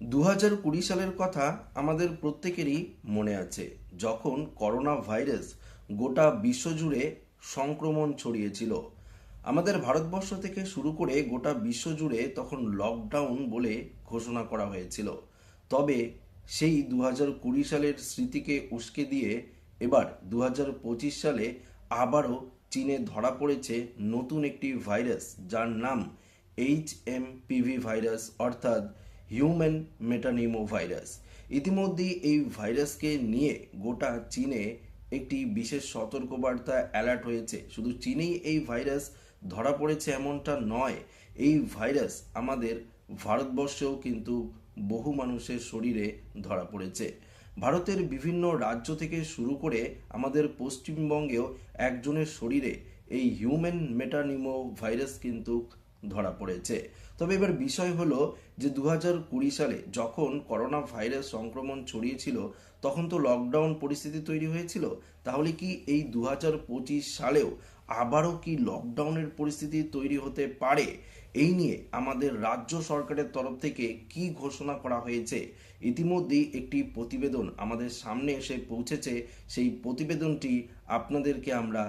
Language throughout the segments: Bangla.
দু হাজার কুড়ি সালের কথা আমাদের প্রত্যেকেরই মনে আছে, যখন করোনা ভাইরাস গোটা বিশ্বজুড়ে সংক্রমণ ছড়িয়েছিল। আমাদের ভারতবর্ষ থেকে শুরু করে গোটা বিশ্বজুড়ে তখন লকডাউন বলে ঘোষণা করা হয়েছিল। তবে সেই দু কুড়ি সালের স্মৃতিকে উস্কে দিয়ে এবার দু হাজার পঁচিশ সালে আবারও চীনে ধরা পড়েছে নতুন একটি ভাইরাস, যার নাম এইচ এম পিভি ভাইরাস, অর্থাৎ হিউম্যান মেটানিমো ভাইরাস ইতিমধ্যেই এই ভাইরাসকে নিয়ে গোটা চীনে একটি বিশেষ সতর্কবার্তা অ্যালার্ট হয়েছে শুধু চীনেই এই ভাইরাস ধরা পড়েছে এমনটা নয়, এই ভাইরাস আমাদের ভারতবর্ষেও কিন্তু বহু মানুষের শরীরে ধরা পড়েছে। ভারতের বিভিন্ন রাজ্য থেকে শুরু করে আমাদের পশ্চিমবঙ্গেও একজনের শরীরে এই হিউম্যান মেটানিমো ভাইরাস কিন্তু ধরা পড়েছে। তবে এবার বিষয় হলো যে দু হাজার কুড়ি সালে যখন করোনা ভাইরাস সংক্রমণ ছড়িয়েছিল, তখন তো লকডাউন পরিস্থিতি তৈরি হয়েছিল। তাহলে কি এই দু হাজার পঁচিশ সালেও আবারও কি লকডাউনের পরিস্থিতি তৈরি হতে পারে? এই নিয়ে আমাদের রাজ্য সরকারের তরফ থেকে কি ঘোষণা করা হয়েছে? ইতিমধ্যেই একটি প্রতিবেদন আমাদের সামনে এসে পৌঁছেছে। সেই প্রতিবেদনটি আপনাদেরকে আমরা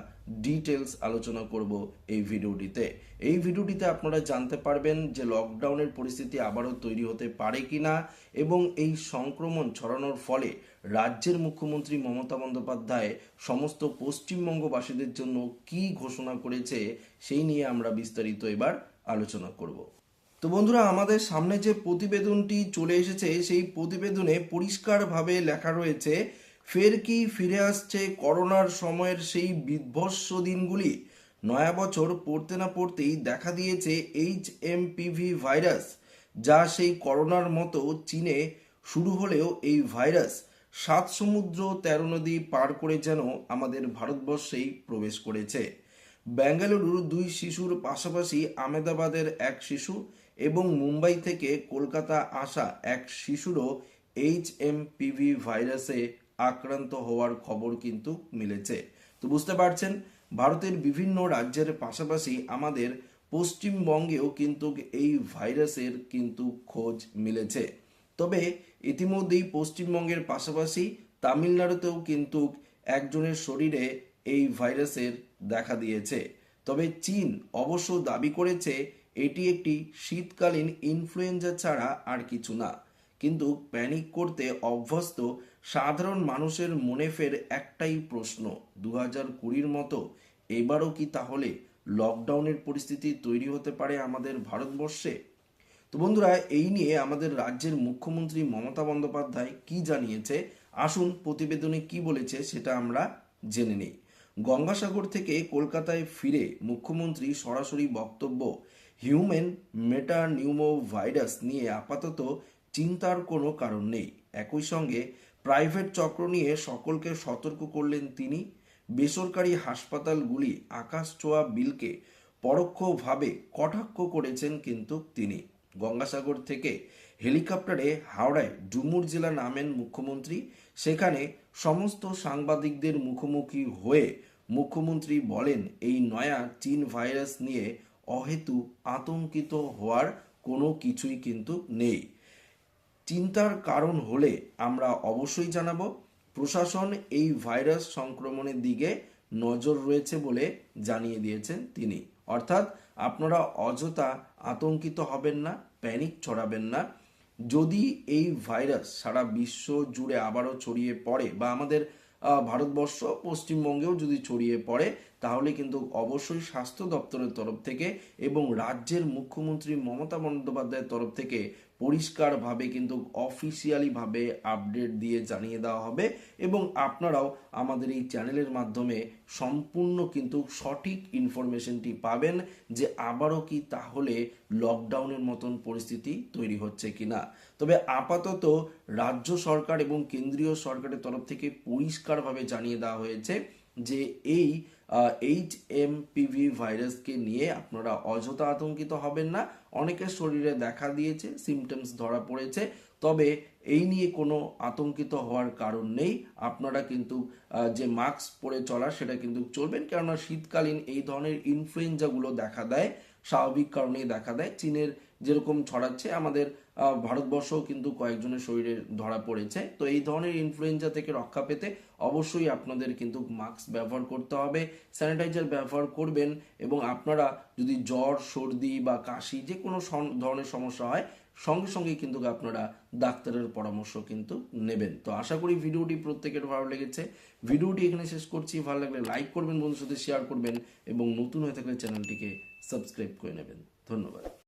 ডিটেলস আলোচনা করব এই ভিডিওটিতে। এই ভিডিওটিতে আপনারা জানতে পারবেন যে লকডাউনের পরিস্থিতি আবারও তৈরি হতে পারে কিনা এবং এই সংক্রমণ ছড়ানোর ফলে রাজ্যের মুখ্যমন্ত্রী মমতা বন্দ্যোপাধ্যায় সমস্ত পশ্চিমবঙ্গবাসীদের জন্য কি ঘোষণা করেছে সেই নিয়ে আমরা বিস্তারিত এবার আলোচনা করব। তো বন্ধুরা, আমাদের সামনে যে প্রতিবেদনটি চলে এসেছে, সেই প্রতিবেদনে পরিষ্কারভাবে লেখা রয়েছে ফের কি ফিরে আসছে করোনার সময়ের সেই বিধ্বস্ত দিনগুলি? নয়া বছর পড়তে না পড়তেই দেখা দিয়েছে এইচ এম ভাইরাস, যা সেই করোনার মতো চীনে শুরু হলেও এই ভাইরাস সাত সমুদ্র তেরো নদী পার করে যেন আমাদের ভারতবর্ষেই প্রবেশ করেছে। বেঙ্গালুরুর দুই শিশুর পাশাপাশি আমেদাবাদের এক শিশু এবং মুম্বাই থেকে কলকাতা আসা এক শিশুরও এইচ এম ভাইরাসে আক্রান্ত হওয়ার খবর কিন্তু মিলেছে। তো বুঝতে পারছেন, ভারতের বিভিন্ন রাজ্যের পাশাপাশি আমাদের পশ্চিমবঙ্গেও কিন্তু এই ভাইরাসের কিন্তু খোঁজ মিলেছে। তবে ইতিমধ্যেই পশ্চিমবঙ্গের পাশাপাশি তামিলনাড়ুতেও কিন্তু একজনের শরীরে এই ভাইরাসের দেখা দিয়েছে। তবে চীন অবশ্য দাবি করেছে, এটি একটি শীতকালীন ইনফ্লুয়েঞ্জা ছাড়া আর কিছু না। কিন্তু প্যানিক করতে অভ্যস্ত সাধারণ মানুষের মনে ফের একটাই প্রশ্ন দু হাজার কুড়ির মতো এবারও কি তাহলে লকডাউনের পরিস্থিতি তৈরি হতে পারে আমাদের ভারতবর্ষে? তো বন্ধুরা, এই নিয়ে আমাদের রাজ্যের মুখ্যমন্ত্রী মমতা বন্দ্যোপাধ্যায় কি জানিয়েছে, আসুন প্রতিবেদনে কি বলেছে সেটা আমরা জেনে নিই। গঙ্গাসাগর থেকে কলকাতায় ফিরে মুখ্যমন্ত্রী সরাসরি বক্তব্য হিউম্যান মেটা নিউমো ভাইরাস নিয়ে আপাতত চিন্তার কোনো কারণ নেই। একই সঙ্গে প্রাইভেট চক্র নিয়ে সকলকে সতর্ক করলেন তিনি। বেসরকারি হাসপাতালগুলি আকাশ ছোঁয়া বিলকে পরোক্ষভাবে কটাক্ষ করেছেন কিন্তু তিনি। গঙ্গাসাগর থেকে হেলিকপ্টারে হাওড়ায় ডুমুর জেলা নামেন মুখ্যমন্ত্রী। সেখানে সমস্ত সাংবাদিকদের মুখোমুখি হয়ে মুখ্যমন্ত্রী বলেন, এই নয়া চীন ভাইরাস নিয়ে অহেতু আতঙ্কিত হওয়ার কোনো কিছুই কিন্তু নেই। চিন্তার কারণ হলে আমরা অবশ্যই জানাব, প্রশাসন এই ভাইরাস সংক্রমণের দিকে নজর রয়েছে বলে জানিয়ে দিয়েছেন তিনি। অর্থাৎ আপনারা অযথা আতঙ্কিত হবেন না, প্যানিক ছড়াবেন না। যদি এই ভাইরাস সারা বিশ্ব জুড়ে আবারও ছড়িয়ে পড়ে বা আমাদের ভারতবর্ষ পশ্চিমবঙ্গেও যদি ছড়িয়ে পড়ে, তাহলে কিন্তু অবশ্যই স্বাস্থ্য দপ্তরের তরফ থেকে এবং রাজ্যের মুখ্যমন্ত্রী মমতা বন্দ্যোপাধ্যায়ের তরফ থেকে পরিষ্কারভাবে কিন্তু অফিসিয়ালিভাবে আপডেট দিয়ে জানিয়ে দেওয়া হবে এবং আপনারাও আমাদের এই চ্যানেলের মাধ্যমে সম্পূর্ণ কিন্তু সঠিক ইনফরমেশনটি পাবেন যে আবারও কি তাহলে লকডাউনের মতন পরিস্থিতি তৈরি হচ্ছে কি না তবে আপাতত রাজ্য সরকার এবং কেন্দ্রীয় সরকারের তরফ থেকে পরিষ্কারভাবে জানিয়ে দেওয়া হয়েছে যে এই এইচ এম পিভি ভাইরাসকে নিয়ে আপনারা অযথা আতঙ্কিত হবেন না। অনেকের শরীরে দেখা দিয়েছে সিমটমস ধরা পড়েছে। তবে এই নিয়ে কোনো আতঙ্কিত হওয়ার কারণ নেই। আপনারা কিন্তু যে মাস্ক পরে চলা সেটা কিন্তু চলবেন। কেননা শীতকালীন এই ধরনের ইনফ্লুয়েঞ্জাগুলো দেখা দেয়। স্বাভাবিক কারণেই দেখা দেয়। চীনের যেরকম ছড়াচ্ছে, আমাদের ভারতবর্ষও কিন্তু কয়েকজনের শরীরে ধরা পড়েছে। তো এই ধরনের ইনফ্লুয়েঞ্জা থেকে রক্ষা পেতে অবশ্যই আপনাদের কিন্তু মাস্ক ব্যবহার করতে হবে স্যানিটাইজার ব্যবহার করবেন এবং আপনারা যদি জ্বর, সর্দি বা কাশি যে কোনো ধরনের সমস্যা হয়, সঙ্গে সঙ্গে কিন্তু আপনারা ডাক্তারের পরামর্শ কিন্তু নেবেন। তো আশা করি ভিডিওটি প্রত্যেকের ভালো লেগেছে। ভিডিওটি এখানে শেষ করছি। ভালো লাগলে লাইক করবেন বন্ধুর সাথে শেয়ার করবেন এবং নতুন হয়ে থাকলে চ্যানেলটিকে সাবস্ক্রাইব করে নেবেন। ধন্যবাদ।